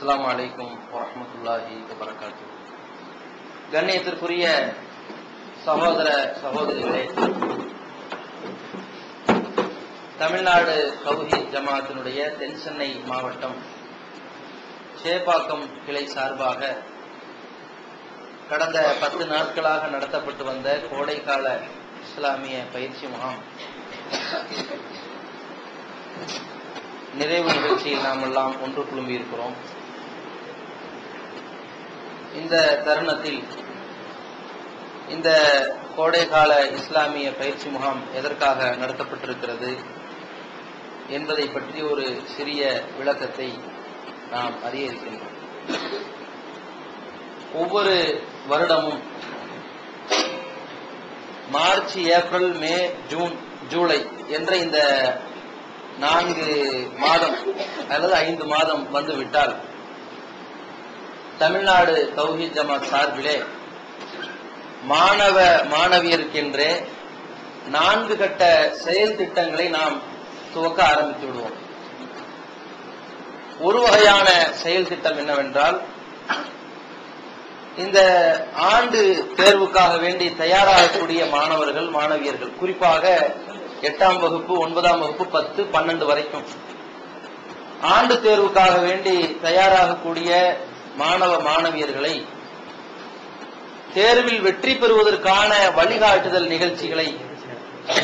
அஸ்லாம் அலைக்கும் வரமத்துல்லாஹி வபரகாத்து கண்ணியத்திற்குரிய சகோதர சகோதரிகளே தமிழ்நாடு கவுஹி ஜமாத்தினுடைய தென் சென்னை மாவட்டம் சேப்பாக்கம் கிளை சார்பாக கடந்த பத்து நாட்களாக நடத்தப்பட்டு வந்த கோடைக்கால இஸ்லாமிய பயிற்சி முகாம். நிறைவு நிகழ்ச்சியில் நாம் எல்லாம் ஒன்று குழும்பி இருக்கிறோம் இந்த தருணத்தில் இந்த கோடைகால இஸ்லாமிய பயிற்சி முகாம் எதற்காக நடத்தப்பட்டிருக்கிறது என்பதை பற்றி ஒரு சிறிய விளக்கத்தை நாம் அறிய இருக்கின்றோம் ஒவ்வொரு வருடமும் March April May June July என்ற இந்த நான்கு மாதம் அல்லது ஐந்து மாதம் வந்துவிட்டால் தமிழ்நாடு தௌஹீத் ஜமாத் சார்பிலே மாணவ மாணவியருக்கென்றே நான்கு கட்ட செயல் திட்டங்களை நாம் துவக்க ஆரம்பித்து விடுவோம். ஒரு வகையான செயல் திட்டம் என்னவென்றால் இந்த ஆண்டு தேர்வுக்காக வேண்டி தயாராகக்கூடிய மாணவர்கள் மாணவியர்கள் குறிப்பாக எட்டாம் வகுப்பு ஒன்பதாம் வகுப்பு பத்து பன்னெண்டு வரைக்கும். ஆண்டு தேர்வுக்காக வேண்டி தயாராகக்கூடிய மாணவ மாணவியர்களை தேர்வில் வெற்றி பெறுவதற்கான வழிகாட்டுதல் நிகழ்ச்சிகளை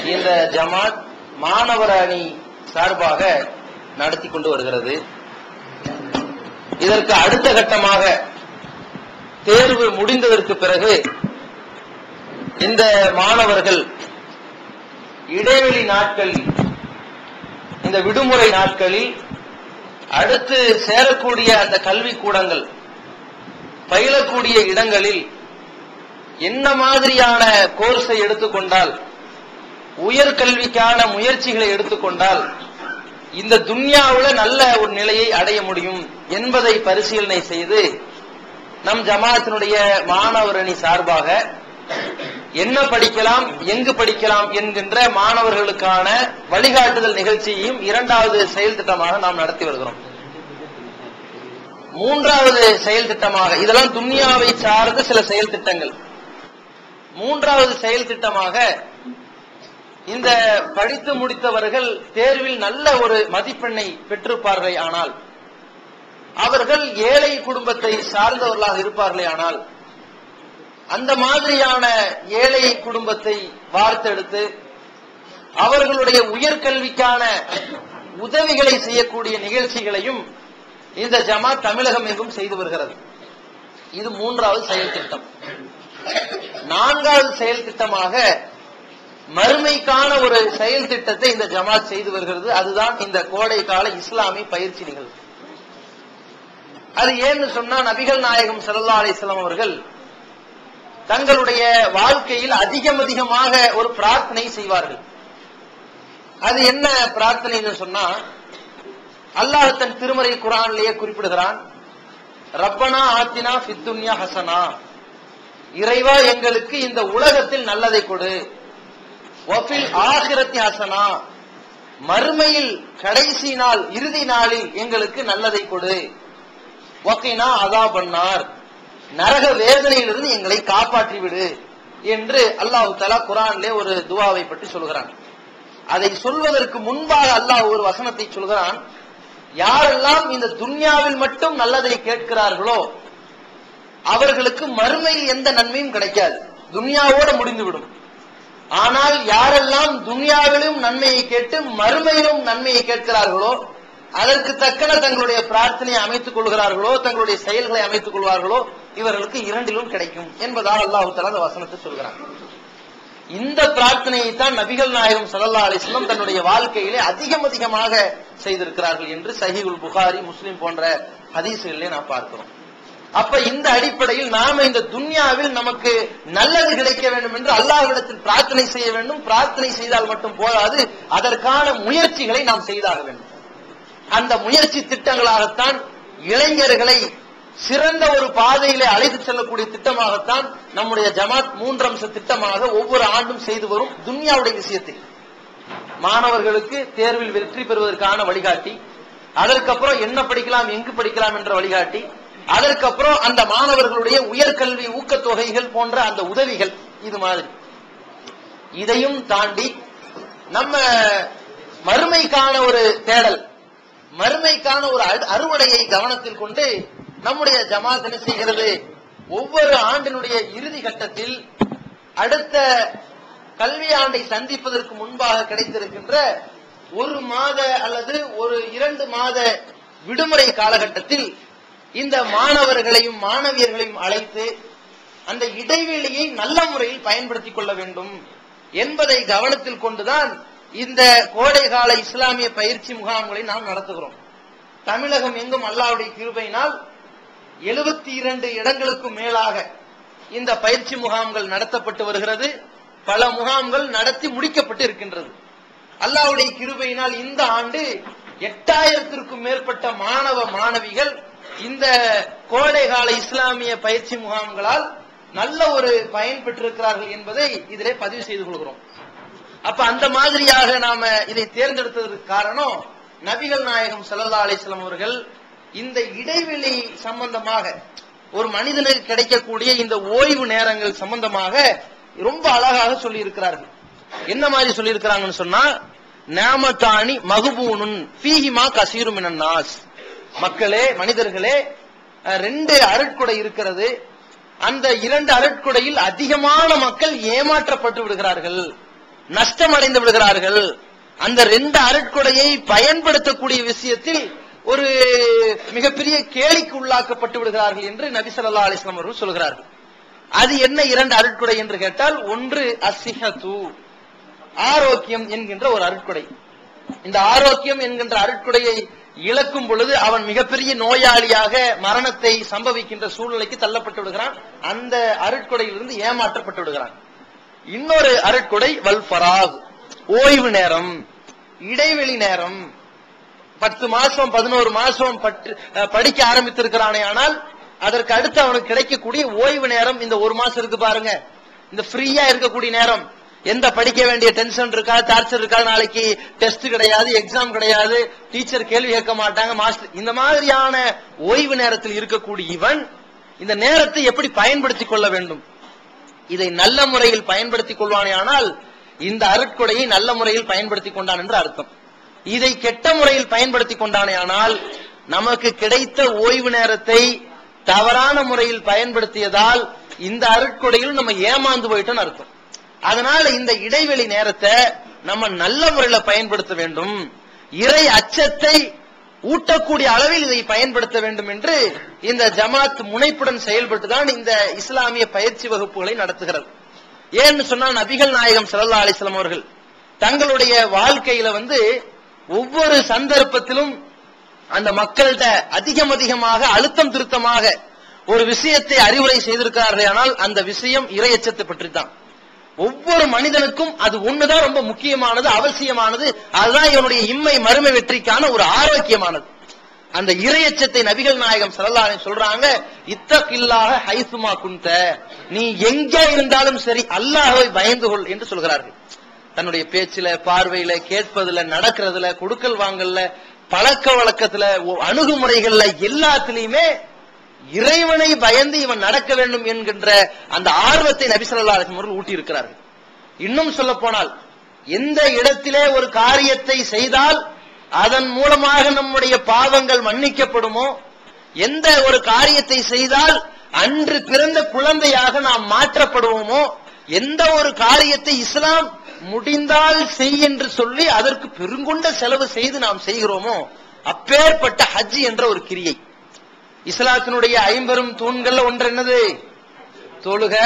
இந்த ஜமாத் மாணவர் அணி சார்பாக நடத்தி கொண்டு வருகிறது. இதற்கு அடுத்த கட்டமாக தேர்வு முடிந்ததற்கு பிறகு இந்த மாணவர்கள் இடைவெளி நாட்களில் இந்த விடுமுறை நாட்களில் அடுத்து சேரக்கூடிய அந்த கல்வி கூடங்கள் பயிலக்கூடிய இடங்களில் என்ன மாதிரியான கோர்ஸை எடுத்துக்கொண்டால் உயர்கல்விக்கான முயற்சிகளை எடுத்துக்கொண்டால் இந்த துன்யாவுல நல்ல ஒரு நிலையை அடைய முடியும் என்பதை பரிசீலனை செய்து நம் ஜமாத்தினுடைய மாணவர் அணி சார்பாக என்ன படிக்கலாம் எங்கு படிக்கலாம் என்கின்ற மாணவர்களுக்கான வழிகாட்டுதல் நிகழ்ச்சியையும் இரண்டாவது செயல் திட்டமாக நாம் நடத்தி வருகிறோம். மூன்றாவது செயல் திட்டமாக இதெல்லாம் துன்யாவை சார்ந்த சில செயல் திட்டங்கள். மூன்றாவது செயல் திட்டமாக இந்த படித்து முடித்தவர்கள் தேர்வில் நல்ல ஒரு மதிப்பெண்ணை பெற்றிருப்பார்களே ஆனால் அவர்கள் ஏழை குடும்பத்தை சார்ந்தவர்களாக இருப்பார்களே ஆனால் அந்த மாதிரியான ஏழை குடும்பத்தை வார்த்தெடுத்து அவர்களுடைய உயர்கல்விக்கான உதவிகளை செய்யக்கூடிய நிகழ்ச்சிகளையும் இந்த ஜமாத் தமிழகம் எங்கும் செய்து வருகிறது. இது மூன்றாவது செயல் திட்டம். நான்காவது செயல் திட்டமாக மறுமைக்கான ஒரு செயல் திட்டத்தை இந்த ஜமாத் செய்து வருகிறது. அதுதான் இந்த கோடை கால இஸ்லாமிய பயிற்சி நிகழ்வு. அது ஏன்னு சொன்னா நபிகள் நாயகம் சல்லா அலிஸ்லாம் அவர்கள் தங்களுடைய வாழ்க்கையில் அதிகம் அதிகமாக ஒரு பிரார்த்தனை செய்வார்கள். அது என்ன பிரார்த்தனைன்னு சொன்னா அல்லாஹ் தன் திருமறை குரானிலேயே குறிப்பிடுகிறான். ரப்பனா ஆத்தினா பித்துன்யா ஹசனா. இறைவா எங்களுக்கு இந்த உலகத்தில் நல்லதை கொடு. ஒஃபில் ஆகிரத்தி ஹசனா. மறுமையில் கடைசி நாள் இறுதி நாளில் எங்களுக்கு நல்லதை கொடு. ஒக்கினா அதா பண்ணார் நரக வேதனையிலிருந்து எங்களை காப்பாற்றி விடு என்று அல்லாஹு தலா குரான்லே ஒரு துவாவை பற்றி சொல்கிறான். அதை சொல்வதற்கு முன்பாக அல்லாஹ் ஒரு வசனத்தை சொல்கிறான். யாரெல்லாம் இந்த துன்யாவில் மட்டும் நல்லதை கேட்கிறார்களோ அவர்களுக்கு மறுமையில் எந்த நன்மையும் கிடைக்காது. துன்யாவோட முடிந்துவிடும். ஆனால் யாரெல்லாம் துன்யாவிலும் நன்மையை கேட்டு மறுமையிலும் நன்மையை கேட்கிறார்களோ அதற்கு தக்கன தங்களுடைய பிரார்த்தனையை அமைத்துக் கொள்கிறார்களோ தங்களுடைய செயல்களை அமைத்துக் கொள்வார்களோ இவர்களுக்கு இரண்டிலும் கிடைக்கும் என்பதால் அல்லாஹு தலா அந்த வசனத்தை சொல்கிறாங்க இந்த பிரார்த்தனையை தான் நபிகள் நாயகம் சல்லா அலிஸ்லம் தன்னுடைய வாழ்க்கையிலே அதிகம் அதிகமாக செய்திருக்கிறார்கள் என்று சஹிகுல் புகாரி முஸ்லிம் போன்ற ஹதீசுகளிலே நாம் பார்க்கிறோம். அப்ப இந்த அடிப்படையில் நாம இந்த துன்யாவில் நமக்கு நல்லது கிடைக்க வேண்டும் என்று அல்லாஹ்விடத்தில் பிரார்த்தனை செய்ய வேண்டும். பிரார்த்தனை செய்தால் மட்டும் போதாது அதற்கான முயற்சிகளை நாம் செய்தாக வேண்டும். அந்த முயற்சி திட்டங்களாகத்தான் இளைஞர்களை சிறந்த ஒரு பாதையிலே அழைத்து செல்லக்கூடிய திட்டமாகத்தான் நம்முடைய ஜமாத் மூன்றம்ச திட்டமாக ஒவ்வொரு ஆண்டும் செய்து வரும் துன்யாவுடைய விஷயத்தில் மாணவர்களுக்கு தேர்வில் வெற்றி பெறுவதற்கான வழிகாட்டி அதற்கப்புறம் என்ன படிக்கலாம் எங்கு படிக்கலாம் என்ற வழிகாட்டி அதற்கப்புறம் அந்த மாணவர்களுடைய உயர்கல்வி ஊக்கத்தொகைகள் போன்ற அந்த உதவிகள் இது மாதிரி. இதையும் தாண்டி நம்ம மறுமைக்கான ஒரு தேடல் மறுமைக்கான ஒரு அறுவடையை கவனத்தில் கொண்டு நம்முடைய ஜமாத் என்ன செய்கிறது? ஒவ்வொரு ஆண்டினுடைய இறுதி கட்டத்தில் அடுத்த கல்வி ஆண்டை சந்திப்பதற்கு முன்பாக கிடைத்திருக்கின்ற ஒரு மாத அல்லது ஒரு இரண்டு மாத விடுமுறை காலகட்டத்தில் இந்த மாணவர்களையும் மாணவியர்களையும் அழைத்து அந்த இடைவெளியை நல்ல முறையில் பயன்படுத்திக் கொள்ள வேண்டும் என்பதை கவனத்தில் கொண்டுதான் இந்த கோடைகால இஸ்லாமிய பயிற்சி முகாம்களை நாம் நடத்துகிறோம். தமிழகம் எங்கும் அல்லாவுடைய கிருபையினால் எழுபத்தி இரண்டு இடங்களுக்கும் மேலாக இந்த பயிற்சி முகாம்கள் நடத்தப்பட்டு வருகிறது. பல முகாம்கள் நடத்தி முடிக்கப்பட்டு இருக்கின்றது. அல்லாவுடைய கிருபையினால் இந்த ஆண்டு எட்டாயிரத்திற்கும் மேற்பட்ட மாணவ மாணவிகள் இந்த கோடைகால இஸ்லாமிய பயிற்சி முகாம்களால் நல்ல ஒரு பயன் பெற்றிருக்கிறார்கள் என்பதை இதிலே பதிவு செய்து கொள்கிறோம். அப்ப அந்த மாதிரியாக நாம இதை தேர்ந்தெடுத்ததற்கு காரணம் நபிகள் நாயகம் ஸல்லல்லாஹு அலிஸ்லாம் அவர்கள் இந்த இடைவெளி சம்பந்தமாக ஒரு மனிதனுக்கு கிடைக்கக்கூடிய இந்த ஓய்வு நேரங்கள் சம்பந்தமாக ரொம்ப அழகாக சொல்லி இருக்கிறார்கள் என்ன மாதிரி சொல்லி இருக்கிறாங்கன்னு சொன்னா நாமத்தானி மகுபூனுன் ஃபீஹிமா கசீரு நாஸ். மக்களே மனிதர்களே ரெண்டு அருட்கொடை இருக்கிறது. அந்த இரண்டு அருட்கொடையில் அதிகமான மக்கள் ஏமாற்றப்பட்டு விடுகிறார்கள் நஷ்டம் அடைந்து விடுகிறார்கள். அந்த ரெண்டு அருட்கொடையை பயன்படுத்தக்கூடிய விஷயத்தில் ஒரு மிகப்பெரிய கேலிக்கு உள்ளாக்கப்பட்டு விடுகிறார்கள் என்று நபிசல்லா அலிஸ்லாம் அவர்கள் சொல்கிறார்கள். அது என்ன இரண்டு அருட்கொடை என்று கேட்டால் ஒன்று அசிஹத்து ஆரோக்கியம் என்கின்ற ஒரு அருட்கொடை. இந்த ஆரோக்கியம் என்கின்ற அருட்கொடையை இழக்கும் பொழுது அவன் மிகப்பெரிய நோயாளியாக மரணத்தை சம்பவிக்கின்ற சூழ்நிலைக்கு தள்ளப்பட்டு விடுகிறான். அந்த அருட்கொடையிலிருந்து ஏமாற்றப்பட்டு விடுகிறான். இன்னொரு அருட்கொடை வல்பராக் ஓய்வு நேரம் இடைவெளி நேரம் பத்து மாசம் பதினோரு மாசம் பட்டு படிக்க ஆரம்பித்திருக்கிறானே ஆனால் அதற்கு அடுத்து அவனுக்கு கிடைக்கக்கூடிய ஓய்வு நேரம் இந்த ஒரு மாசம் இருக்கு பாருங்க. இந்த ஃப்ரீயா இருக்கக்கூடிய நேரம். எந்த படிக்க வேண்டிய டென்ஷன் இருக்கா டார்ச்சர் இருக்கா நாளைக்கு டெஸ்ட் கிடையாது எக்ஸாம் கிடையாது டீச்சர் கேள்வி கேட்க மாட்டாங்க மாஸ்டர் இந்த மாதிரியான ஓய்வு நேரத்தில் இருக்கக்கூடிய இவன் இந்த நேரத்தை எப்படி பயன்படுத்திக் கொள்ள வேண்டும்? இதை நல்ல முறையில் பயன்படுத்திக் கொள்வானே ஆனால் இந்த அருட்கொடையை நல்ல முறையில் பயன்படுத்திக் கொண்டான் என்று அர்த்தம். இதை கெட்ட முறையில் பயன்படுத்தி கொண்டானே ஆனால் நமக்கு கிடைத்த ஓய்வு நேரத்தை தவறான முறையில் பயன்படுத்தியதால் இந்த அருட்கொடையில் நம்ம ஏமாந்து போயிட்டோம்னு அர்த்தம். அதனால இந்த இடைவெளி நேரத்தை நம்ம நல்ல முறையில பயன்படுத்த வேண்டும். இறை அச்சத்தை ஊட்டக்கூடிய அளவில் இதை பயன்படுத்த வேண்டும் என்று இந்த ஜமாத் முனைப்புடன் செயல்பட்டு தான் இந்த இஸ்லாமிய பயிற்சி வகுப்புகளை நடத்துகிறது. ஏன்னு சொன்னா நபிகள் நாயகம் சல்லா அலிஸ்லாம் அவர்கள் தங்களுடைய வாழ்க்கையில வந்து ஒவ்வொரு சந்தர்ப்பத்திலும் அந்த மக்கள்கிட்ட அதிகம் அதிகமாக அழுத்தம் திருத்தமாக ஒரு விஷயத்தை அறிவுரை செய்திருக்கிறார்கள் ஆனால் அந்த விஷயம் இரையச்சத்தை பற்றி தான் ஒவ்வொரு மனிதனுக்கும் அது ஒண்ணுதான் ரொம்ப முக்கியமானது அவசியமானது. அதுதான் இவனுடைய இம்மை மறுமை வெற்றிக்கான ஒரு ஆரோக்கியமானது. அந்த இரையச்சத்தை நபிகள் நாயகம் ஸல்லல்லாஹு சொல்றாங்க இத்தகில்லாஹ ஹைசுமா குந்த நீ எங்க இருந்தாலும் சரி அல்லாஹவை பயந்து கொள் என்று சொல்கிறார்கள். தன்னுடைய பேச்சில பார்வையில கேட்பதுல நடக்கிறதுல கொடுக்கல் வாங்கல்ல பழக்க வழக்கத்துல ஒ- அணுகுமுறைகள்ல எல்லாத்திலையுமே இறைவனை பயந்து இவன் நடக்க வேண்டும் என்கின்ற அந்த ஆர்வத்தை நபிசல்லா ஸல்லல்லாஹு அலைஹி ஊட்டி இருக்கிறார்கள் இன்னும் சொல்ல போனால் எந்த இடத்திலே ஒரு காரியத்தை செய்தால் அதன் மூலமாக நம்முடைய பாவங்கள் மன்னிக்கப்படுமோ எந்த ஒரு காரியத்தை செய்தால் அன்று பிறந்த குழந்தையாக நாம் மாற்றப்படுவோமோ எந்த ஒரு காரியத்தை இஸ்லாம் முடிந்தால் செய் என்று சொல்லி அதற்கு பெருங்கொண்ட செலவு செய்து நாம் செய்கிறோமோ அப்பேற்பட்ட ஹஜ் என்ற ஒரு கிரியை. இஸ்லாத்தினுடைய ஐம்பெரும் தூண்கள் ஒன்று என்னது? தொழுக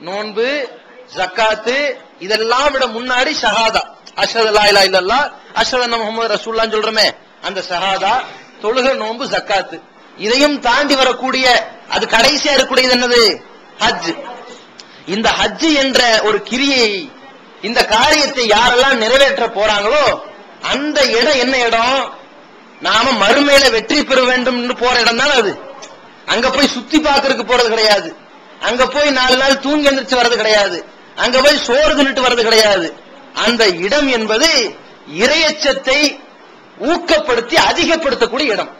நோன்பு ஜக்காத்து இதெல்லாம் விட முன்னாடி ஷஹாதா. அஷத் லா இலா இல்லல்லா அஷத் முகமது ரசூல்லான்னு சொல்றோமே அந்த ஷஹாதா. தொழுக நோன்பு ஜக்காத்து. இதையும் தாண்டி வரக்கூடிய அது கடைசியா இருக்கக்கூடியது என்னது? ஹஜ். இந்த ஹஜ் என்ற ஒரு கிரியை இந்த காரியத்தை யாரெல்லாம் நிறைவேற்ற போறாங்களோ அந்த இடம் என்ன இடம்? நாம மறுமையில வெற்றி பெற வேண்டும் போற இடம் தான் அது. அங்க போய் சுத்தி பார்க்கறதுக்கு போறது கிடையாது. அங்க போய் நாலு நாள் தூங்கி எந்திரிச்சு வர்றது கிடையாது. அங்க போய் சோறு தின்னுட்டு வர்றது கிடையாது. அந்த இடம் என்பது இரையச்சத்தை ஊக்கப்படுத்தி அதிகப்படுத்தக்கூடிய இடம்.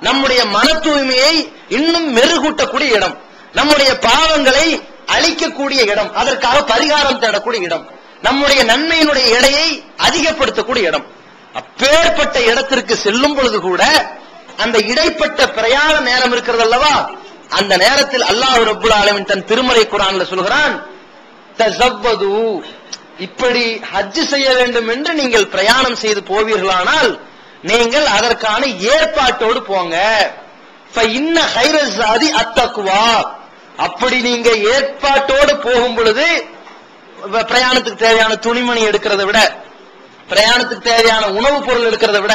நம்முடைய மன தூய்மையை இன்னும் மெருகூட்டக்கூடிய இடம். நம்முடைய பாவங்களை அழிக்கக்கூடிய இடம் அதற்காக பரிகாரம் தேடக்கூடிய இடம் நம்முடைய நன்மையினுடைய எடையை அதிகப்படுத்தக்கூடிய இடம். அப்பேற்பட்ட இடத்திற்கு செல்லும் பொழுது கூட அந்த இடைப்பட்ட பிரயாண நேரம் இருக்கிறது அல்லவா? அந்த நேரத்தில் அல்லாஹ் ரபுல் ஆலமின் தன் திருமறை குரான்ல சொல்கிறான் இப்படி ஹஜ் செய்ய வேண்டும் என்று நீங்கள் பிரயாணம் செய்து போவீர்களானால் நீங்கள் அதற்கான ஏற்பாட்டோடு போங்க. இன்ன ஹைரஸாதி அத்தக்குவா அப்படி நீங்க ஏற்பாட்டோடு போகும் பொழுது பிரயாணத்துக்கு தேவையான துணிமணி எடுக்கிறத விட பிரயாணத்துக்கு தேவையான உணவுப் பொருள் எடுக்கிறத விட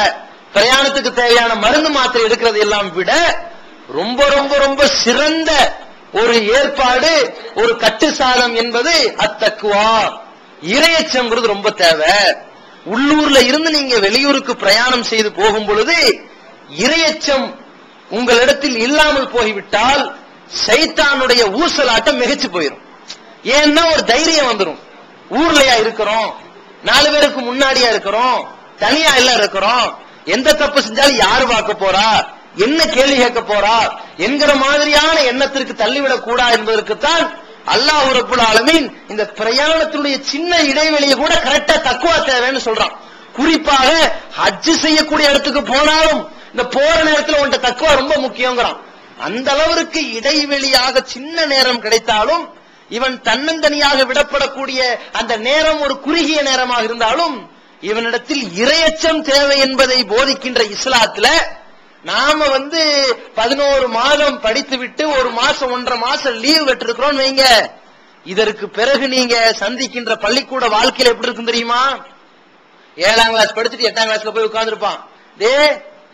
பிரயாணத்துக்கு தேவையான மருந்து மாத்திரை எடுக்கிறது எல்லாம் விட ரொம்ப ரொம்ப ரொம்ப சிறந்த ஒரு ஏற்பாடு ஒரு கட்டு சாதம் என்பது அத்தக்குவா. இரையச்சம்ங்கிறது ரொம்ப தேவை. உள்ளூர்ல இருந்து நீங்க வெளியூருக்கு பிரயாணம் செய்து போகும் பொழுது இரையச்சம் உங்களிடத்தில் இல்லாமல் போய்விட்டால் சைத்தானுடைய ஊசலாட்டம் மிகச்சு போயிடும் ஏன்னா ஒரு தைரியம் வந்துரும். ஊர்லயா இருக்கிறோம். நாலு பேருக்கு முன்னாடியா இருக்கிறோம். தனியா எல்லாம் இருக்கிறோம். எந்த தப்பு செஞ்சாலும் யாரு பார்க்க போறா? என்ன கேள்வி கேட்க போறா? என்கிற மாதிரியான எண்ணத்திற்கு தள்ளிவிடக் கூடாது என்பதற்குத்தான் அல்லாஹ் ரப்புல் ஆலமீன் இந்த பிரயாணத்தினுடைய சின்ன இடைவெளியை கூட கரெக்டா தக்குவா தேவைன்னு சொல்றான். குறிப்பாக ஹஜ் செய்யக்கூடிய இடத்துக்கு போனாலும் இந்த போற நேரத்துல உன்ட்ட தக்குவா ரொம்ப முக்கியங்கிறான். அந்த அளவிற்கு இடைவெளியாக சின்ன நேரம் கிடைத்தாலும் இவன் தன்னந்தனியாக விடப்படக்கூடிய அந்த நேரம் ஒரு குறுகிய நேரமாக இருந்தாலும் இவனிடத்தில் இரையச்சம் தேவை என்பதை போதிக்கின்ற இஸ்லாத்துல நாம வந்து பதினோரு மாதம் படித்து விட்டு ஒரு மாசம் ஒன்றரை மாசம் லீவ் விட்டுருக்கிறோம் வைங்க. இதற்கு பிறகு நீங்க சந்திக்கின்ற பள்ளிக்கூட வாழ்க்கையில எப்படி இருக்கும் தெரியுமா? ஏழாம் கிளாஸ் படிச்சுட்டு எட்டாம் கிளாஸ்ல போய் உட்கார்ந்துருப்பான். டே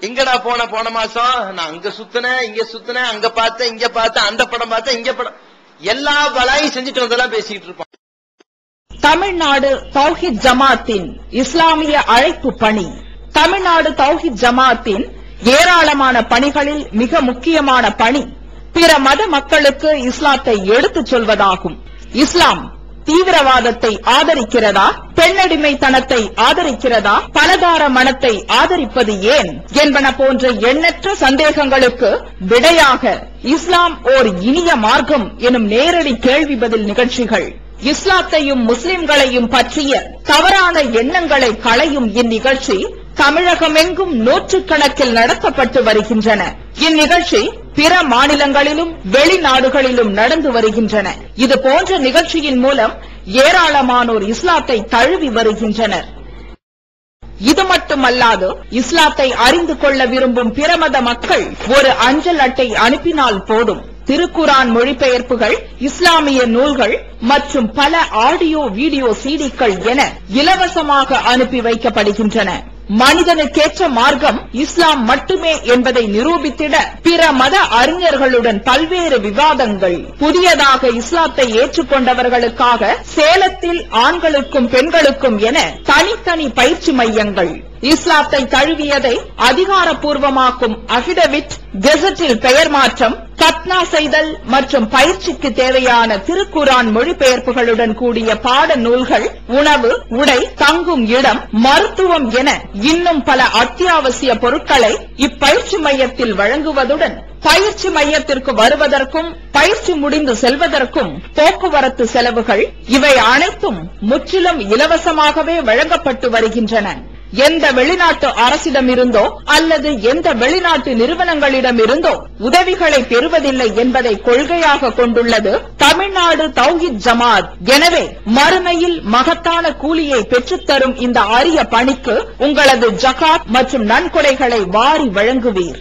எங்கடா போன போன மாசம்? நான் அங்க சுத்தினேன் இங்க சுத்தினேன் அங்க பார்த்தேன் இங்க பார்த்தேன் அந்த படம் பார்த்தேன் இங்க படம். எல்லா பலாயும் செஞ்சுட்டு வந்தெல்லாம் பேசிட்டு இருப்பான் தமிழ்நாடு தௌஹித் ஜமாத்தின் இஸ்லாமிய அழைப்பு பணி. தமிழ்நாடு தௌஹித் ஜமாத்தின் ஏராளமான பணிகளில் மிக முக்கியமான பணி. பிற மத மக்களுக்கு இஸ்லாத்தை எடுத்துச் சொல்வதாகும். இஸ்லாம் தீவிரவாதத்தை ஆதரிக்கிறதா? பெண்ணடிமைத்தனத்தை ஆதரிக்கிறதா? பலதார மனத்தை ஆதரிப்பது ஏன்? என்பன போன்ற எண்ணற்ற சந்தேகங்களுக்கு விடையாக இஸ்லாம் ஓர் இனிய மார்க்கம் எனும் நேரடி கேள்வி பதில் நிகழ்ச்சிகள். இஸ்லாத்தையும் முஸ்லிம்களையும் பற்றிய தவறான எண்ணங்களை களையும் இந்நிகழ்ச்சி தமிழகமெங்கும் நூற்றுக்கணக்கில் நடத்தப்பட்டு வருகின்றன. இந்நிகழ்ச்சி பிற மாநிலங்களிலும் வெளிநாடுகளிலும் நடந்து வருகின்றன. இது போன்ற நிகழ்ச்சியின் மூலம் ஏராளமானோர் இஸ்லாத்தை தழுவி வருகின்றனர். இது மட்டுமல்லாது இஸ்லாத்தை அறிந்து கொள்ள விரும்பும் பிரமத மக்கள் ஒரு அஞ்சல் அட்டை அனுப்பினால் போதும். திருக்குரான் மொழிபெயர்ப்புகள் இஸ்லாமிய நூல்கள் மற்றும் பல ஆடியோ வீடியோ சீடிக்கள் என இலவசமாக அனுப்பி வைக்கப்படுகின்றன. மனிதனுக்கேற்ற மார்க்கம் இஸ்லாம் மட்டுமே என்பதை நிரூபித்திட பிற மத அறிஞர்களுடன் பல்வேறு விவாதங்கள். புதியதாக இஸ்லாத்தை ஏற்றுக்கொண்டவர்களுக்காக சேலத்தில் ஆண்களுக்கும் பெண்களுக்கும் என தனித்தனி பயிற்சி மையங்கள். இஸ்லாத்தை தழுவியதை அதிகாரப்பூர்வமாக்கும் அபிடவிட் கெசட்டில் பெயர் மாற்றம் கத்னா செய்தல் மற்றும் பயிற்சிக்கு தேவையான திருக்குரான் மொழிபெயர்ப்புகளுடன் கூடிய பாட நூல்கள் உணவு உடை தங்கும் இடம் மருத்துவம் என இன்னும் பல அத்தியாவசிய பொருட்களை இப்பயிற்சி மையத்தில் வழங்குவதுடன் பயிற்சி மையத்திற்கு வருவதற்கும் பயிற்சி முடிந்து செல்வதற்கும் போக்குவரத்து செலவுகள் இவை அனைத்தும் முற்றிலும் இலவசமாகவே வழங்கப்பட்டு வருகின்றன. எந்த வெளிநாட்டு அரசிடமிருந்தோ அல்லது எந்த வெளிநாட்டு நிறுவனங்களிடமிருந்தோ உதவிகளை பெறுவதில்லை என்பதை கொள்கையாக கொண்டுள்ளது தமிழ்நாடு தௌஹித் ஜமாத். எனவே மறுமையில் மகத்தான கூலியை பெற்றுத்தரும் இந்த அரிய பணிக்கு உங்களது ஜகாத் மற்றும் நன்கொடைகளை வாரி வழங்குவீர்.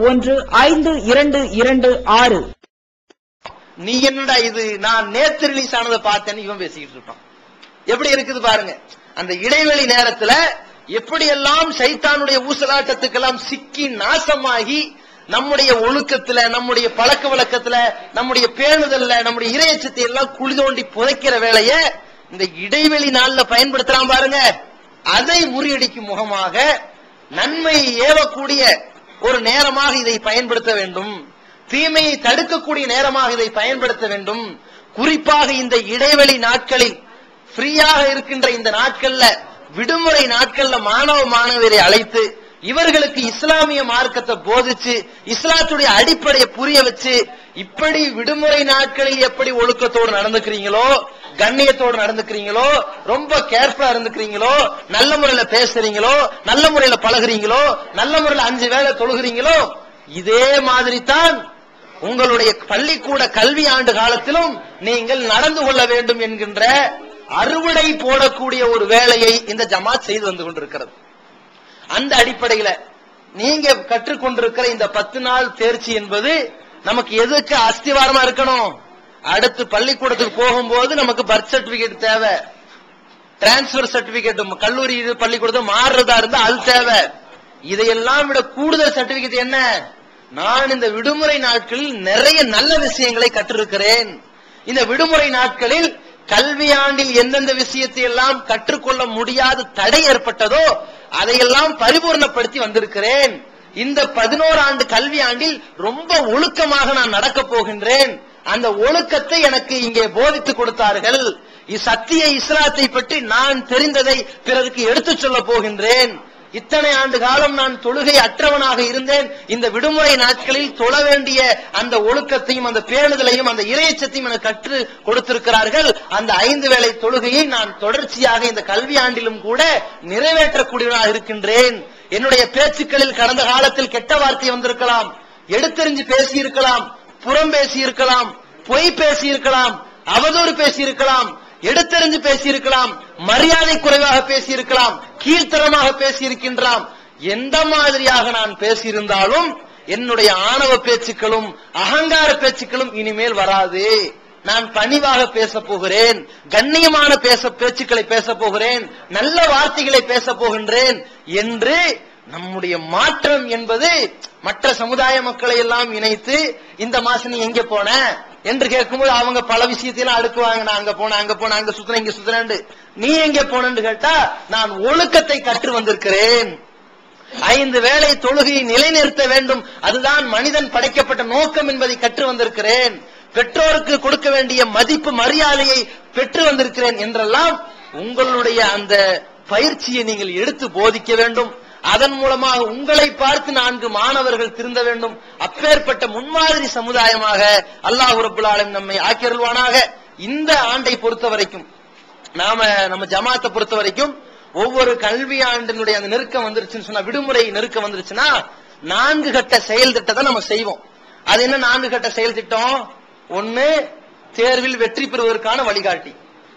ஒன்று ஐந்து இரண்டு இரண்டு ஆறு. நீ என்னடா இது? நான் நேத்து ரிலீஸ் ஆனதை பார்த்தேன்னு இவன் பேசிக்கிட்டு இருப்பான். எப்படி இருக்குது பாருங்க. அந்த இடைவெளி நேரத்துல எப்படியெல்லாம் சைத்தானுடைய ஊசலாட்டத்துக்கெல்லாம் சிக்கி நாசமாகி நம்முடைய ஒழுக்கத்துல நம்முடைய பழக்க வழக்கத்துல நம்முடைய பேணுதல்ல நம்முடைய இறையச்சத்தை எல்லாம் குழி தோண்டி புதைக்கிற வேலைய இந்த இடைவெளி நாள்ல பயன்படுத்தலாம் பாருங்க. அதை முறியடிக்கும் முகமாக நன்மை ஏவக்கூடிய ஒரு நேரமாக இதை பயன்படுத்த வேண்டும். தீமையை தடுக்கக்கூடிய நேரமாக இதை பயன்படுத்த வேண்டும். குறிப்பாக இந்த இடைவெளி நாட்களில் ஃப்ரீயாக இருக்கின்ற இந்த நாட்கள்ல விடுமுறை நாட்கள்ல மாணவ மாணவரை அழைத்து இவர்களுக்கு இஸ்லாமிய மார்க்கத்தை போதிச்சு இஸ்லாத்துடைய அடிப்படையை புரிய வச்சு இப்படி விடுமுறை நாட்களில் எப்படி ஒழுக்கத்தோடு நடந்துக்கிறீங்களோ கண்ணியத்தோடு நடந்துக்கிறீங்களோ ரொம்ப கேர்ஃபுல்லா இருந்துக்கிறீங்களோ நல்ல முறையில பேசுறீங்களோ நல்ல முறையில பழகுறீங்களோ நல்ல முறையில அஞ்சு வேலை தொழுகிறீங்களோ இதே மாதிரி தான் உங்களுடைய பள்ளிக்கூட கல்வி ஆண்டு காலத்திலும் நீங்கள் நடந்து கொள்ள வேண்டும் என்கின்ற அறுவடை போடக்கூடிய ஒரு வேலையை இந்த ஜமாத் செய்து வந்து கொண்டிருக்கிறது. அந்த அடிப்படையில நீங்க கற்றுக்கொண்டிருக்கிற இந்த பத்து நாள் தேர்ச்சி என்பது நமக்கு எதுக்கு அஸ்திவாரமா இருக்கணும்? அடுத்து பள்ளிக்கூடத்துக்கு போகும்போது நமக்கு பர்த் சர்டிபிகேட் தேவை. டிரான்ஸ்பர் சர்டிபிகேட் கல்லூரி பள்ளிக்கூடத்தை மாறுறதா இருந்தா அது தேவை. இதையெல்லாம் விட கூடுதல் சர்டிபிகேட் என்ன? நான் இந்த விடுமுறை நாட்களில் நிறைய நல்ல விஷயங்களை கற்றிருக்கிறேன். இந்த விடுமுறை நாட்களில் கல்வியாண்டில் எந்தெந்த விஷயத்தை எல்லாம் கற்றுக்கொள்ள முடியாது தடை ஏற்பட்டதோ அதையெல்லாம் பரிபூர்ணப்படுத்தி வந்திருக்கிறேன். இந்த பதினோரு ஆண்டு கல்வி ஆண்டில் ரொம்ப ஒழுக்கமாக நான் நடக்கப் போகின்றேன். அந்த ஒழுக்கத்தை எனக்கு இங்கே போதித்துக் கொடுத்தார்கள். சத்திய இஸ்லாத்தை பற்றி நான் தெரிந்ததை பிறருக்கு எடுத்துச் சொல்ல போகின்றேன். இத்தனை ஆண்டு காலம் நான் தொழுகை அற்றவனாக இருந்தேன். இந்த விடுமுறை நாட்களில் தொழ வேண்டிய அந்த ஒழுக்கத்தையும் அந்த பேணுதலையும் அந்த இறையச்சத்தையும் எனக்கு கற்று கொடுத்திருக்கிறார்கள். அந்த ஐந்து வேளை தொழுகையை நான் தொடர்ச்சியாக இந்த கல்வி ஆண்டிலும் கூட நிறைவேற்றக்கூடியவனாக இருக்கின்றேன். என்னுடைய பேச்சுக்களில் கடந்த காலத்தில் கெட்ட வார்த்தை வந்திருக்கலாம். எடுத்தெறிஞ்சு பேசியிருக்கலாம். புறம் பேசியிருக்கலாம். பொய் பேசியிருக்கலாம். அவதூறு பேசியிருக்கலாம். எடுத்தறிஞ்சு பேசியிருக்கலாம் மரியாதை குறைவாக பேசியிருக்கலாம் கீழ்த்தரமாக பேசியிருக்கின்றான் எந்த மாதிரியாக நான் பேசியிருந்தாலும் என்னுடைய ஆணவ பேச்சுக்களும் அகங்கார பேச்சுக்களும் இனிமேல் வராது. நான் பணிவாக பேச போகிறேன் கண்ணியமான பேச பேச்சுக்களை பேச போகிறேன் நல்ல வார்த்தைகளை பேச போகின்றேன் என்று நம்முடைய மாற்றம் என்பது மற்ற சமுதாய மக்களை எல்லாம் இணைத்து இந்த மாசம் நீ எங்க போன? என்று கேட்கும்போது அவங்க பல விஷயத்தையும் அடுக்குவாங்க. நான் அங்க போனேன் அங்க போனேன் அங்க சுத்தின இங்க சுத்தனண்டு நீ எங்க போனன்னு கேட்டா நான் ஒழுக்கத்தை கற்று வந்திருக்கிறேன். ஐந்து வேளை தொழுகையை நிலைநிறுத்த வேண்டும். அதுதான் மனிதன் படைக்கப்பட்ட நோக்கம் என்பதை கற்று வந்திருக்கிறேன். பெற்றோருக்கு கொடுக்க வேண்டிய மதிப்பு மரியாதையை பெற்று வந்திருக்கிறேன் என்றெல்லாம் உங்களுடைய அந்த பயிற்சியை நீங்கள் எடுத்து போதிக்க வேண்டும். அதன் மூலமாக உங்களை பார்த்து நான்கு மாணவர்கள் திருந்த வேண்டும். அப்பேற்பட்ட முன்மாதிரி சமுதாயமாக அல்லாஹ் ரபுல் நம்மை ஆக்கியருள்வானாக. இந்த ஆண்டை பொறுத்த வரைக்கும் நாம நம்ம ஜமாத்தை பொறுத்த வரைக்கும் ஒவ்வொரு கல்வி ஆண்டினுடைய அந்த நெருக்கம் வந்துருச்சுன்னு சொன்னா விடுமுறை நெருக்கம் வந்துருச்சுன்னா நான்கு கட்ட செயல் திட்டத்தை நம்ம செய்வோம். அது என்ன நான்கு கட்ட செயல் திட்டம்? ஒன்னு தேர்வில் வெற்றி பெறுவதற்கான வழிகாட்டி.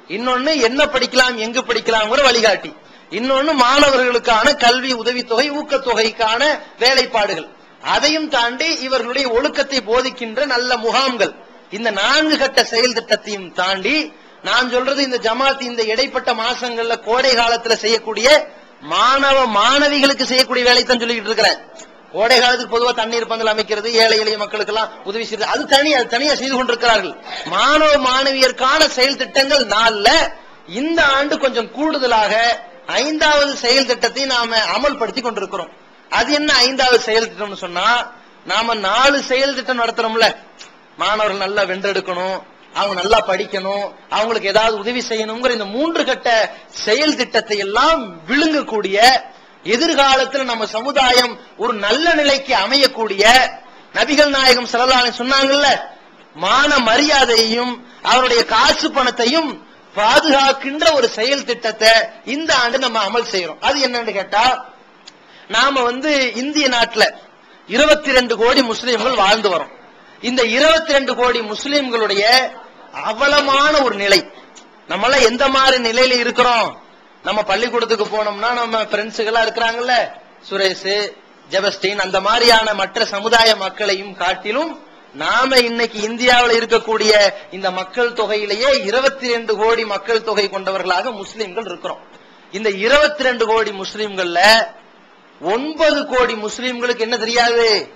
இன்னொன்னு என்ன படிக்கலாம் எங்கு படிக்கலாம்ங்கிற வழிகாட்டி. இன்னொன்னு மாணவர்களுக்கான கல்வி உதவித்தொகை ஊக்கத்தொகைக்கான வேலைப்பாடுகள். அதையும் தாண்டி இவர்களுடைய ஒழுக்கத்தை போதிக்கின்ற நல்ல முகாம்கள். இந்த நான்கு கட்ட செயல் திட்டத்தையும் தாண்டி நான் சொல்றது இந்த ஜமாத் இந்த இடைப்பட்ட மாசங்கள்ல கோடை காலத்துல செய்யக்கூடிய மாணவ மாணவிகளுக்கு செய்யக்கூடிய வேலை தான் சொல்லிக்கிட்டு இருக்கிறேன். கோடை காலத்துக்கு பொதுவா தண்ணீர் பந்தல் அமைக்கிறது ஏழை எளிய மக்களுக்கு எல்லாம் உதவி செய்யறது. அது தனியா அது தனியா செய்து கொண்டிருக்கிறார்கள். மாணவ மாணவியருக்கான செயல் திட்டங்கள் நாள்ல இந்த ஆண்டு கொஞ்சம் கூடுதலாக ஐந்தாவது செயல் திட்டத்தை நாம அமல்படுத்தி கொண்டிருக்கிறோம். அது என்ன ஐந்தாவது செயல் திட்டம்னு சொன்னா நாம நாலு செயல் திட்டம் நடத்துறோம்ல. மாணவர்கள் நல்லா வென்றெடுக்கணும் அவங்க நல்லா படிக்கணும் அவங்களுக்கு ஏதாவது உதவி செய்யணுங்கிற இந்த மூன்று கட்ட செயல் திட்டத்தை எல்லாம் விழுங்கக்கூடிய எதிர்காலத்தில் நம்ம சமுதாயம் ஒரு நல்ல நிலைக்கு அமையக்கூடிய நபிகள் நாயகம் செல்லலான சொன்னாங்கல்ல மான மரியாதையையும் அவருடைய காசு பணத்தையும் பாதுகாக்கின்ற ஒரு செயல் திட்டத்தை இந்த ஆண்டு நம்ம அமல் செய்யறோம். அது என்னன்னு கேட்டா நாம வந்து இந்திய நாட்டுல இருபத்தி ரெண்டு கோடி முஸ்லீம்கள் வாழ்ந்து வரோம் இந்த இருபத்தி ரெண்டு கோடி முஸ்லீம்களுடைய அவலமான ஒரு நிலை. நம்மள எந்த மாதிரி நிலையில இருக்கிறோம்? நம்ம பள்ளிக்கூடத்துக்கு போனோம்னா நம்ம ஃப்ரெண்ட்ஸுகளா இருக்கிறாங்கல்ல. சுரேஷ் ஜெபஸ்டின் அந்த மாதிரியான மற்ற சமுதாய மக்களையும் காட்டிலும் நாம இன்னைக்கு இந்தியாவில் இருக்கக்கூடிய இந்த மக்கள் தொகையிலேயே இருபத்தி ரெண்டு கோடி மக்கள் தொகை கொண்டவர்களாக முஸ்லிம்கள் இருக்கிறோம். இந்த 22 கோடி முஸ்லிம்கள்ல ஒன்பது கோடி முஸ்லிம்களுக்கு என்ன தெரியாது?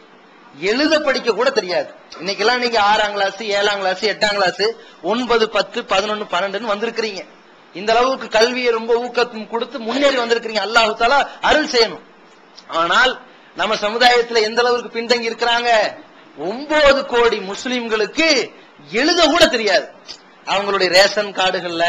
எழுத படிக்க கூட தெரியாது. இன்னைக்கெல்லாம் நீங்க ஆறாம் கிளாஸ் ஏழாம் கிளாஸ் எட்டாம் கிளாஸ் ஒன்பது பத்து பதினொன்னு பன்னெண்டுன்னு வந்திருக்கிறீங்க. இந்த அளவுக்கு கல்வியை ரொம்ப ஊக்கம் கொடுத்து முன்னேறி வந்திருக்கிறீங்க. அல்லாஹு தாலா அருள் செய்யணும். ஆனால் நம்ம சமுதாயத்துல எந்த அளவுக்கு பின்தங்கி இருக்கிறாங்க? ஒன்பது கோடி முஸ்லிம்களுக்கு எழுத கூட தெரியாது. அவங்களுடைய ரேஷன் கார்டுகள்ல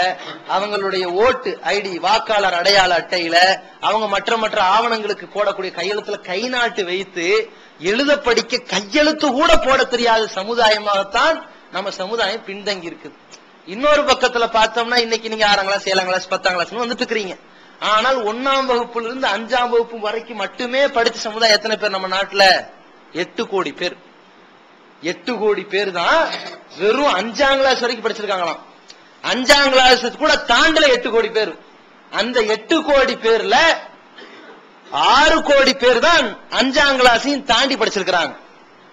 அவங்களுடைய ஓட்டு ஐடி வாக்காளர் அடையாள அட்டையில அவங்க மற்ற மற்ற ஆவணங்களுக்கு போடக்கூடிய கையெழுத்துல கை நாட்டு வைத்து எழுத படிக்க கையெழுத்து கூட போட தெரியாத சமுதாயமாகத்தான் நம்ம சமுதாயம் பின்தங்கி இருக்குது இன்னொரு பக்கத்துல பார்த்தோம்னா இன்னைக்கு நீங்க ஆறாம் கிளாஸ் ஏழாம் கிளாஸ் பத்தாம் கிளாஸ் வந்துட்டு இருக்கிறீங்க. ஆனால் ஒன்னாம் வகுப்புல இருந்து அஞ்சாம் வகுப்பு வரைக்கும் மட்டுமே படிச்ச சமுதாயம் எத்தனை பேர் நம்ம நாட்டுல? எட்டு கோடி பேர். எட்டு கோடி பேர் தான் வெறும் அஞ்சாம் கிளாஸ் வரைக்கும் படிச்சிருக்காங்களாம். அஞ்சாம் கிளாஸ் கூட தாண்டல எட்டு கோடி பேர். அந்த எட்டு கோடி பேர்ல ஆறு கோடி பேர் தான் அஞ்சாம் கிளாஸையும் தாண்டி படிச்சிருக்கிறாங்க.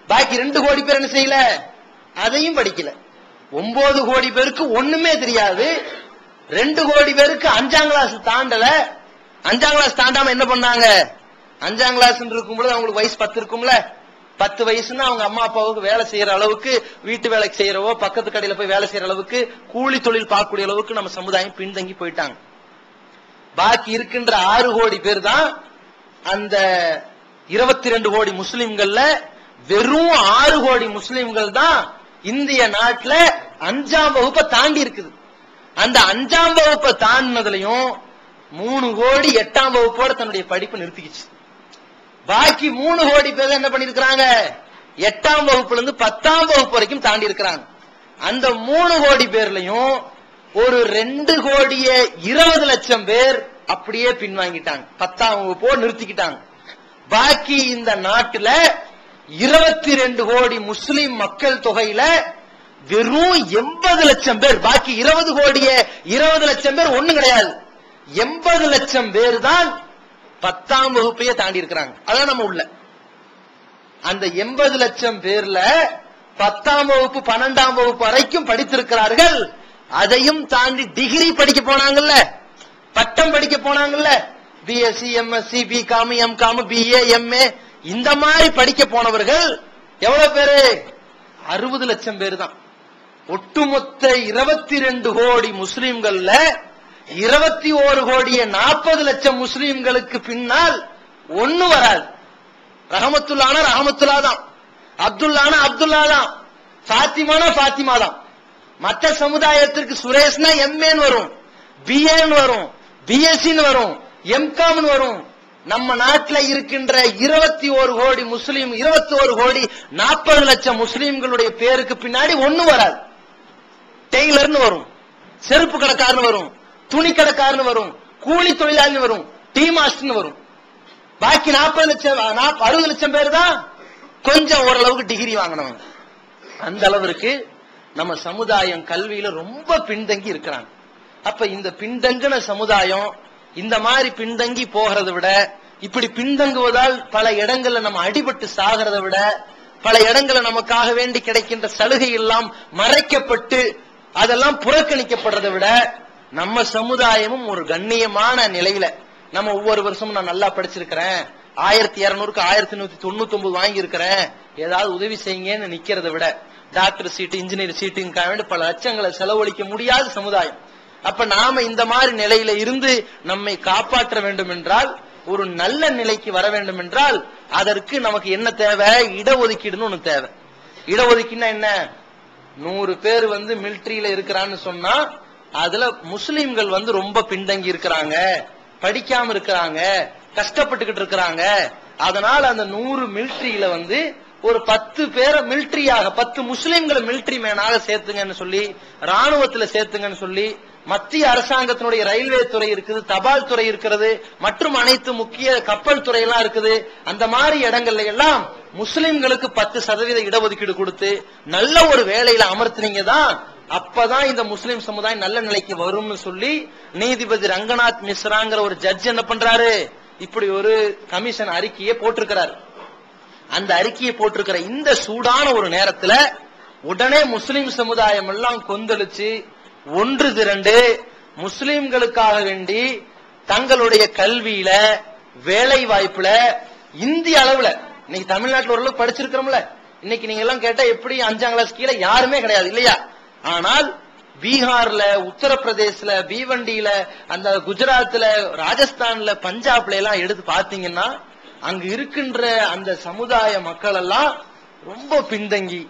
பாக்கி ரெண்டு கோடி பேர் என்ன செய்யல? அதையும் படிக்கல. ஒன்பது கோடி பேருக்கு ஒண்ணுமே தெரியாது. ரெண்டு கோடி பேருக்கு அஞ்சாம் கிளாஸ் தாண்டல. அஞ்சாம் கிளாஸ் தாண்டாம என்ன பண்ணாங்க? அஞ்சாம் கிளாஸ் இருக்கும்போது அவங்களுக்கு வயசு பத்து இருக்கும்ல. பத்து வயசுன்னா அவங்க அம்மா அப்பாவுக்கு வேலை செய்யற அளவுக்கு வீட்டு வேலைக்கு செய்யறவோ பக்கத்து கடையில போய் வேலை செய்யற அளவுக்கு கூலி தொழில் பார்க்கக்கூடிய அளவுக்கு நம்ம சமுதாயம் பின்தங்கி போயிட்டாங்க. பாக்கி இருக்கின்ற ஆறு கோடி பேர் தான் அந்த இருபத்தி ரெண்டு கோடி முஸ்லிம்கள்ல வெறும் ஆறு கோடி முஸ்லிம்கள் தான் இந்திய நாட்டுல அஞ்சாம் வகுப்பை தாண்டி இருக்குது. அந்த அஞ்சாம் வகுப்பை தாண்டினதுலயும் மூணு கோடி எட்டாம் வகுப்போட தன்னுடைய படிப்பை நிறுத்திக்கிச்சு. பாக்கி மூணு கோடி பேர் என்ன பண்ணிருக்கிறாங்க? எட்டாம் வகுப்புல இருந்து பத்தாம் வகுப்பு வரைக்கும் தாண்டி இருக்கிறாங்க. அந்த மூணு கோடி பேர்லயும் ஒரு ரெண்டு கோடியே இருபது லட்சம் பேர் அப்படியே பின்வாங்கிட்டாங்க. பத்தாம் வகுப்போ நிறுத்திக்கிட்டாங்க. பாக்கி இந்த நாட்டுல இருபத்தி ரெண்டு கோடி முஸ்லிம் மக்கள் தொகையில வெறும் எண்பது லட்சம் பேர் பாக்கி இருபது கோடியே இருபது லட்சம் பேர் ஒண்ணும் கிடையாது. எண்பது லட்சம் பேர் தான் பத்தாம் வகுப்பையே தாண்டி இருக்கிறாங்க. அதான் நம்ம உள்ள. அந்த எண்பது லட்சம் பேர்ல பத்தாம் வகுப்பு பன்னெண்டாம் வகுப்பு வரைக்கும் படித்திருக்கிறார்கள். அதையும் தாண்டி டிகிரி படிக்க போனாங்கல்ல. பட்டம் படிக்க போனாங்கல்ல. BSc MSc BCom MCom BA MA இந்த மாதிரி படிக்க போனவர்கள் எவ்வளவு பேரு? அறுபது லட்சம் பேர் தான். ஒட்டுமொத்த இருபத்தி ரெண்டு கோடி முஸ்லிம்கள்ல இருபத்தி ஒரு கோடியே நாற்பது லட்சம் முஸ்லீம்களுக்கு பின்னால் ஒண்ணு வராது. ரஹமத்துல்லானா ரஹமத்துல்லா தான் அப்துல்லானா அப்துல்லா தான் ஃபாத்திமானா ஃபாத்திமா தான் மற்ற சமுதாயத்திற்கு சுரேஷ்னா எம்ஏன்னு வரும் பிஏன்னு வரும் பிஎஸ்சின்னு வரும் எம்காம்னு வரும். நம்ம நாட்டில் இருக்கின்ற இருபத்தி ஒரு கோடி முஸ்லீம் இருபத்தி ஒரு கோடி நாற்பது லட்சம் முஸ்லீம்களுடைய பேருக்கு பின்னாடி ஒண்ணு வராது. டெய்லர்னு வரும் செருப்பு கடைக்காரன் வரும். துணி கடைக்காரன்னு வரும் கூலி தொழிலாளின்னு வரும் டீ மாஸ்டர்னு வரும். பாக்கி நாற்பது லட்சம் அறுபது லட்சம் பேர் தான் கொஞ்சம் ஓரளவுக்கு டிகிரி வாங்கினவங்க. அந்த அளவிற்கு நம்ம சமுதாயம் கல்வியில ரொம்ப பின்தங்கி இருக்கிறாங்க. அப்ப இந்த பின்தங்கின சமுதாயம் இந்த மாதிரி பின்தங்கி போகிறத விட இப்படி பின்தங்குவதால் பல இடங்கள்ல நம்ம அடிபட்டு சாகிறத விட பல இடங்கள்ல நமக்காக வேண்டி கிடைக்கின்ற சலுகை எல்லாம் மறைக்கப்பட்டு அதெல்லாம் புறக்கணிக்கப்படுறதை விட நம்ம சமுதாயமும் ஒரு கண்ணியமான நிலையில நம்ம ஒவ்வொரு வருஷமும் நான் நல்லா படிச்சிருக்கிறேன். ஆயிரத்தி இருநூறுக்கு ஆயிரத்தி நூத்தி தொண்ணூத்தி ஒன்பது வாங்கி இருக்கிறேன் ஏதாவது உதவி செய்யுங்கன்னு நிக்கிறத விட டாக்டர் சீட்டு இன்ஜினியர் சீட்டுக்காக வேண்டி பல லட்சங்களை செலவழிக்க முடியாத சமுதாயம். அப்ப நாம இந்த மாதிரி நிலையில இருந்து நம்மை காப்பாற்ற வேண்டும் என்றால் ஒரு நல்ல நிலைக்கு வர வேண்டும் என்றால் அதற்கு நமக்கு என்ன தேவை? இடஒதுக்கீடுன்னு ஒண்ணு தேவை. இடஒதுக்கீடுனா என்ன? நூறு பேர் வந்து மிலிட்டரியில இருக்கிறான்னு சொன்னா அதுல முஸ்லிம்கள் வந்து ரொம்ப பின்தங்கி இருக்கிறாங்க படிக்காம இருக்கிறாங்க கஷ்டப்பட்டுக்கிட்டு இருக்கிறாங்க. அதனால அந்த நூறு மிலிட்டரியில வந்து ஒரு பத்து பேரை மிலிட்டரியாக பத்து முஸ்லிம்களை மிலிட்டரி மேனாக சேர்த்துங்கன்னு சொல்லி ராணுவத்துல சேர்த்துங்கன்னு சொல்லி மத்திய அரசாங்கத்தினுடைய ரயில்வே துறை இருக்குது தபால் துறை இருக்கிறது மற்றும் அனைத்து முக்கிய கப்பல் துறை எல்லாம் இருக்குது. அந்த மாதிரி இடங்கள்ல எல்லாம் முஸ்லிம்களுக்கு பத்து சதவீத இடஒதுக்கீடு கொடுத்து நல்ல ஒரு வேலையில அமர்த்தினீங்க தான் அப்பதான் இந்த முஸ்லிம் சமுதாயம் நல்ல நிலைக்கு வரும்னு சொல்லி நீதிபதி ரங்கநாத் மிஸ்ராங்கிற ஒரு ஜட்ஜ் என்ன பண்றாரு? இப்படி ஒரு கமிஷன் அறிக்கையை போட்டிருக்கிறார். அந்த அறிக்கையை போட்டிருக்கிற இந்த சூடான ஒரு நேரத்துல உடனே முஸ்லிம் சமுதாயம் எல்லாம் கொந்தளிச்சு ஒன்று திரண்டு முஸ்லிம்களுக்காக வேண்டி தங்களுடைய கல்வியில வேலை வாய்ப்புல இந்திய அளவுல இன்னைக்கு தமிழ்நாட்டுல ஓரளவுக்கு படிச்சிருக்கிறோம்ல. இன்னைக்கு நீங்க எல்லாம் கேட்டா எப்படி அஞ்சாம் கிளாஸ் கீழே யாருமே கிடையாது இல்லையா? ஆனால் பீகார்ல உத்தரப்பிரதேசல பீவண்டியில அந்த குஜராத்ல ராஜஸ்தான்ல பஞ்சாப்ல எல்லாம் எடுத்து பாத்தீங்கன்னா அங்க இருக்கின்ற அந்த சமுதாய மக்கள் எல்லாம் ரொம்ப பின்தங்கி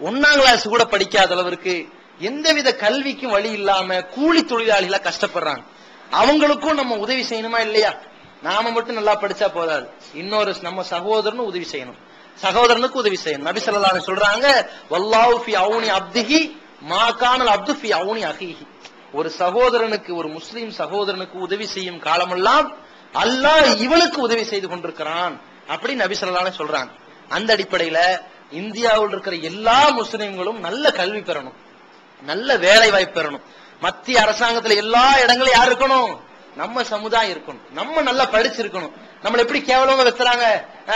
ஒன்னாம் கிளாஸ் கூட படிக்காத அளவிற்கு எந்தவித கல்விக்கும் வழி இல்லாம கூலி தொழிலாளிகளா கஷ்டப்படுறாங்க. அவங்களுக்கும் நம்ம உதவி செய்யணுமா இல்லையா? நாம மட்டும் நல்லா படிச்சா போதாது. இன்னொரு நம்ம சகோதரனும் உதவி செய்யணும். சகோதரனுக்கு உதவி செய்யணும். நபி சொல்றாங்க வல்லாஹு ஃபி அவுனி அப்திஹி மா கானல் அப்து ஃபி அவுனி அகிஹி ஒரு சகோதரனுக்கு ஒரு முஸ்லீம் சகோதரனுக்கு உதவி செய்யும் காலமெல்லாம் அல்லாஹ் இவனுக்கு உதவி செய்து கொண்டிருக்கிறான் அப்படின்னு நபி சொல்றாங்க. அந்த அடிப்படையில இந்தியாவில் இருக்கிற எல்லா முஸ்லிம்களும் நல்ல கல்வி பெறணும். நல்ல வேலை வாய்ப்பு பெறணும். மத்திய அரசாங்கத்துல எல்லா இடங்களும் யார் இருக்கணும்? நம்ம சமுதாயம் இருக்கணும். நம்ம நல்லா படிச்சிருக்கணும். நம்மள எப்படி கேவலமா வைக்கிறாங்க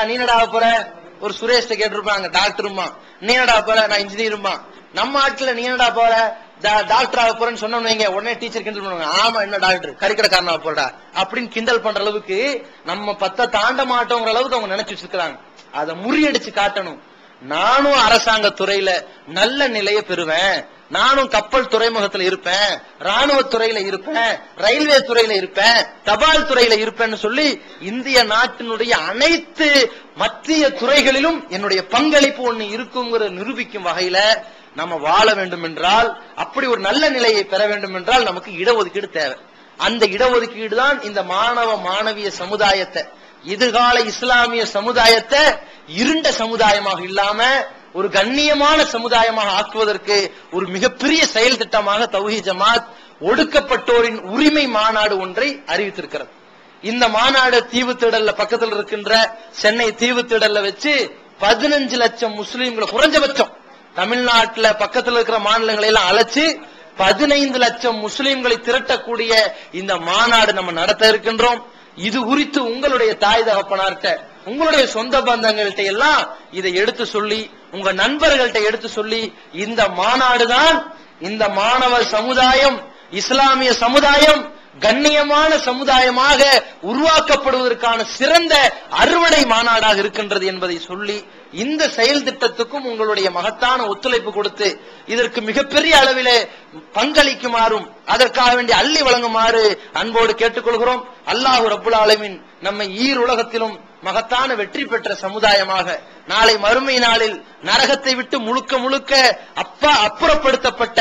நீ என்னடா போற? ஒரு சுரேஷ்ட கேட்டிருப்பாங்க டாக்டருமா நீ என்னடா போற? நான் இன்ஜினியருமா நம்ம ஆட்ல நீ என்னடா போற? டா- டாக்டர் ஆக போறேன்னு சொன்னோம்னு உடனே டீச்சர் கிண்டல் பண்ணுவாங்க. ஆமா என்ன டாக்டர் கறிக்கடைக்காரன் ஆக போறடா. அப்படின்னு கிண்டல் பண்ற அளவுக்கு நம்ம பத்த தாண்ட மாட்டோங்கிற அளவுக்கு அவங்க நினைச்சு வச்சிருக்கிறாங்க. அதை முறியடிச்சு காட்டணும். நானும் அரசாங்க துறையில நல்ல நிலையை பெறுவேன். நானும் கப்பல் துறைமுகத்துல இருப்பேன். ராணுவ துறையில இருப்பேன். ரயில்வே துறையில இருப்பேன். தபால் துறையில இருப்பேன்னு சொல்லி இந்திய நாட்டினுடைய அனைத்து மத்திய துறைகளிலும் என்னுடைய பங்களிப்பு ஒண்ணு இருக்குங்கிற நிரூபிக்கும் வகையில நம்ம வாழ வேண்டும் என்றால் அப்படி ஒரு நல்ல நிலையை பெற வேண்டும் என்றால் நமக்கு இடஒதுக்கீடு தேவை. அந்த இடஒதுக்கீடு தான் இந்த மாணவ மாணவிய சமுதாயத்தை எதிர்கால இஸ்லாமிய சமுதாயத்தை இருண்ட சமுதாயமாக இல்லாம ஒரு கண்ணியமான சமுதாயமாக ஆக்குவதற்கு ஒரு மிகப்பெரிய செயல் திட்டமாக தௌஹி ஜமாத் ஒடுக்கப்பட்டோரின் உரிமை மாநாடு ஒன்றை அறிவித்திருக்கிறது. இந்த மாநாடு தீவுத்திடல்ல பக்கத்தில் இருக்கின்ற சென்னை தீவுத்திடல்ல வச்சு பதினஞ்சு லட்சம் முஸ்லீம்களை குறைஞ்சபட்சம் தமிழ்நாட்டுல பக்கத்துல இருக்கிற மாநிலங்களை எல்லாம் அழைச்சு பதினைந்து லட்சம் முஸ்லிம்களை திரட்டக்கூடிய இந்த மாநாடு நம்ம நடத்த இருக்கின்றோம். இது குறித்து உங்களுடைய தாய் தகப்பனார்கிட்ட உங்களுடைய சொந்த பந்தங்கள்கிட்ட எல்லாம் இதை எடுத்து சொல்லி உங்க நண்பர்கள்ட்ட எடுத்து சொல்லி இந்த மாநாடு தான் இந்த மாணவ சமுதாயம் இஸ்லாமிய சமுதாயம் கண்ணியமான சமுதாயமாக உருவாக்கப்படுவதற்கான சிறந்த அறுவடை மாநாடாக இருக்கின்றது என்பதை சொல்லி இந்த செயல் திட்டத்துக்கும் உங்களுடைய மகத்தான ஒத்துழைப்பு கொடுத்து இதற்கு மிகப்பெரிய அளவிலே பங்களிக்குமாறும் அதற்காக வேண்டிய அள்ளி வழங்குமாறு அன்போடு கேட்டுக்கொள்கிறோம். அல்லாஹு ரப்புல் ஆலமின் நம்மை ஈர் உலகத்திலும் மகத்தான வெற்றி பெற்ற சமுதாயமாக நாளை மறுமை நாளில் நரகத்தை விட்டு முழுக்க முழுக்க அப்பா அப்புறப்படுத்தப்பட்ட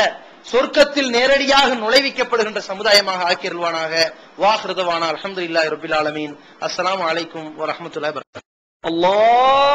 சொர்க்கத்தில் நேரடியாக நுழைவிக்கப்படுகின்ற சமுதாயமாக ஆக்கிருவானாக வாஹிருதவானா இல்லா ரபில் ஆலமீன். அஸ்லாம் அலைக்கும் வரமத்துல வபரகாத்துஹு. الله